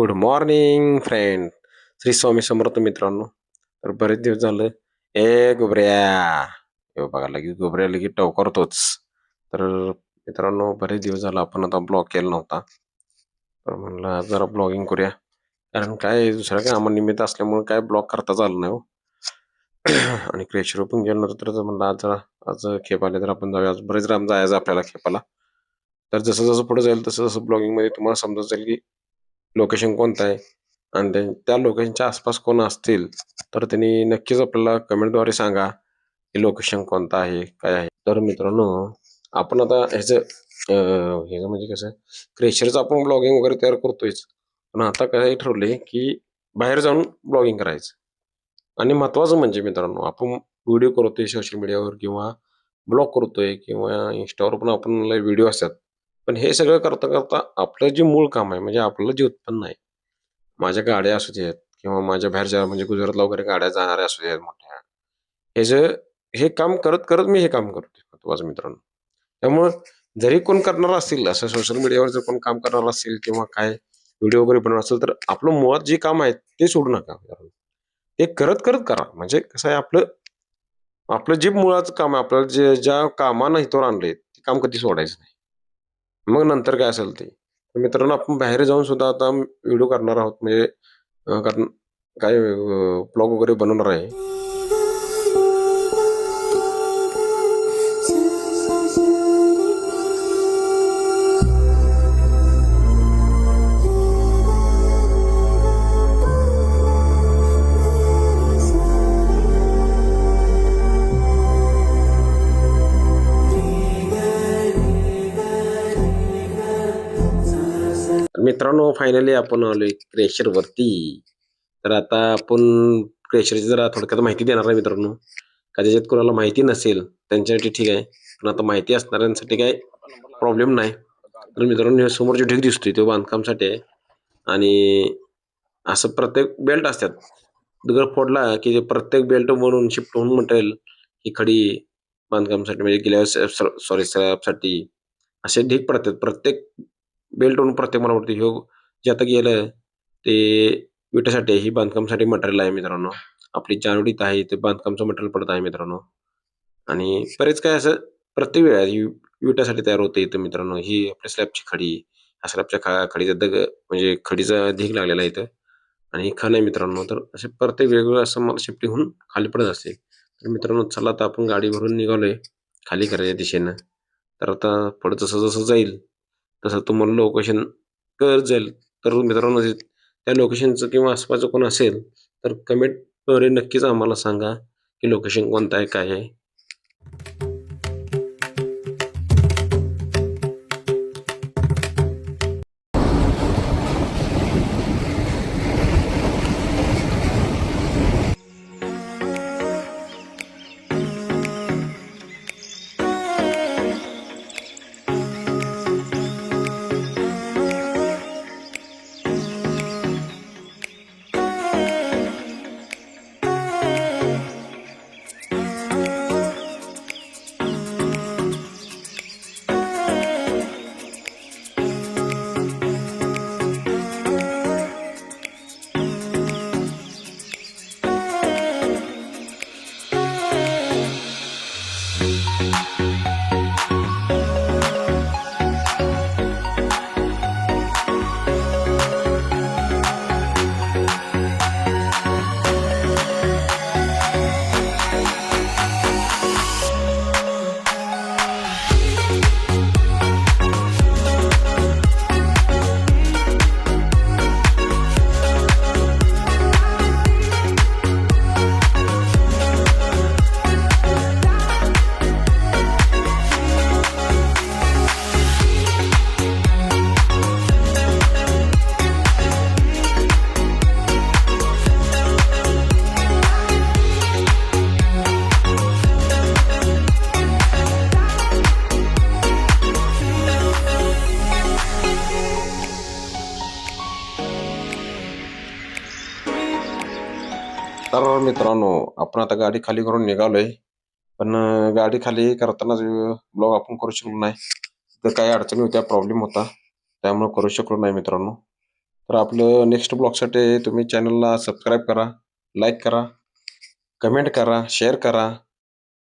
Good morning friend Shri Swami Samarth मित्रांनो तर बरेच दिवस झालं. ए गोबऱ्या. बघा लगेच गोबऱ्या लगेच टवकरतोच. तर मित्रांनो बरेच दिवस झालं आपण आता ब्लॉग केला नव्हता. तर म्हणलं जरा ब्लॉगिंग करूया. कारण काय दुसऱ्या कामानिमित्त असल्यामुळे काय ब्लॉग करता झालं नाही हो. आणि क्रेशर पण गेलो नव्हतं तर म्हणलं आज जरा आज खेप आले तर आपण जाऊया. आज बरेच राम जायचं आपल्याला खेपाला. तर जसं जसं पुढे जाईल तसं जसं ब्लॉगिंगमध्ये तुम्हाला समजत जाईल की लोकेशन कोणतं आहे? आणि त्या- लोकेशनच्या आसपास कोण असतील? तर त्यांनी नक्कीच आपल्याला कमेंटद्वारे सांगा की लोकेशन कोणतं आहे काय आहे. तर मित्रांनो आपण आता ह्याचं ह्याचं म्हणजे कसं क्रेशरचं आपण ब्लॉगिंग वगैरे तयार करतोयच. पण आता काय ठरवले की बाहेर जाऊन ब्लॉगिंग करायचं. आणि महत्वाचं म्हणजे मित्रांनो आपण व्हिडिओ करतोय सोशल मीडियावर किंवा ब्लॉग करतोय किंवा इन्स्टावर पण आपण व्हिडिओ असतात. पण हे सगळं करता करता आपलं जे मूळ काम आहे म्हणजे आपलं जे उत्पन्न आहे माझ्या गाड्या असू देत किंवा माझ्या बाहेरच्या म्हणजे गुजरातला वगैरे गाड्या जाणाऱ्या असू देत मोठ्या हे जे हे काम करत करत मी हे काम करतोय महत्वाचं मित्रांनो. त्यामुळं जरी कोण करणार असतील असं सोशल मीडियावर जर कोण काम करणार असेल किंवा काय व्हिडिओ वगैरे बनवणार असेल तर आपलं मुळात जे काम आहे ते सोडू नका ते करत करत करा. म्हणजे कसं आहे आपलं आपलं जे मुळाचं काम आहे आपल्याला जे ज्या कामानं हितवर आणले ते काम कधी सोडायचं नाही. मग नंतर काय असेल ते? मित्रांनो आपण बाहेर जाऊन सुद्धा आता व्हिडिओ करणार आहोत. म्हणजे कारण काय ब्लॉग वगैरे बनवणार आहे. मित्रांनो फायनली आपण आलोय क्रेशर वरती. तर आता आपण क्रेशरची जरा थोडक्यात माहिती देणार आहे मित्रांनो. का ज्याच्यात कोणाला माहिती नसेल त्यांच्यासाठी ठीक आहे. पण आता माहिती असणाऱ्यांसाठी काय प्रॉब्लेम नाही. तर मित्रांनो हे समोर ढीग दिसतोय तो बांधकामसाठी आहे. आणि असं प्रत्येक बेल्ट असतात. दगड फोडला की ते प्रत्येक बेल्ट म्हणून शिफ्ट होऊन मटेरियल ही खडी बांधकामसाठी म्हणजे गेल्या सॉरी स्लॅबसाठी असे ढीग पडतात. प्रत्येक बेल्ट होऊन प्रत्येक मला वाटतं ह्यो जे आता गेलं ते विटासाठी ही बांधकामसाठी मटेरियल आहे मित्रांनो. आपली जानवडीत आहे ते बांधकामचं मटेरियल पडत आहे मित्रांनो. आणि बरेच काय असं प्रत्येक वेळा विटासाठी तयार होते इथं मित्रांनो. ही आपल्या स्लॅबची खडी ह्या स्लॅबच्या खा खडीचा दग म्हणजे खडीचा ढीग लागलेला आहे इथं. आणि ही खाण आहे मित्रांनो. तर असे प्रत्येक वेगवेगळं असं मला शिफ्टिंग होऊन खाली पडत असते. तर मित्रांनो चला आता आपण गाडी भरून निघालोय खाली करायच्या दिशेनं. तर आता पुढे जसं जसं जाईल तसं तुम्हाला लोकेशन कळत जाईल. तर मित्रांनो त्या लोकेशनचं किंवा आसपासचं कोण असेल तर कमेंटद्वारे नक्कीच आम्हाला सांगा की लोकेशन कोणतं आहे काय आहे. तर मित्रांनो आपण आता गाडी खाली करून निघालोय. पण गाडी खाली करताना ब्लॉग आपण करू शकलो नाही तर काही अडचणी होत्या प्रॉब्लेम होता. त्यामुळे करू शकलो नाही मित्रांनो. तर आपलं नेक्स्ट ब्लॉगसाठी तुम्ही चॅनलला सबस्क्राईब करा लाईक करा कमेंट करा शेअर करा.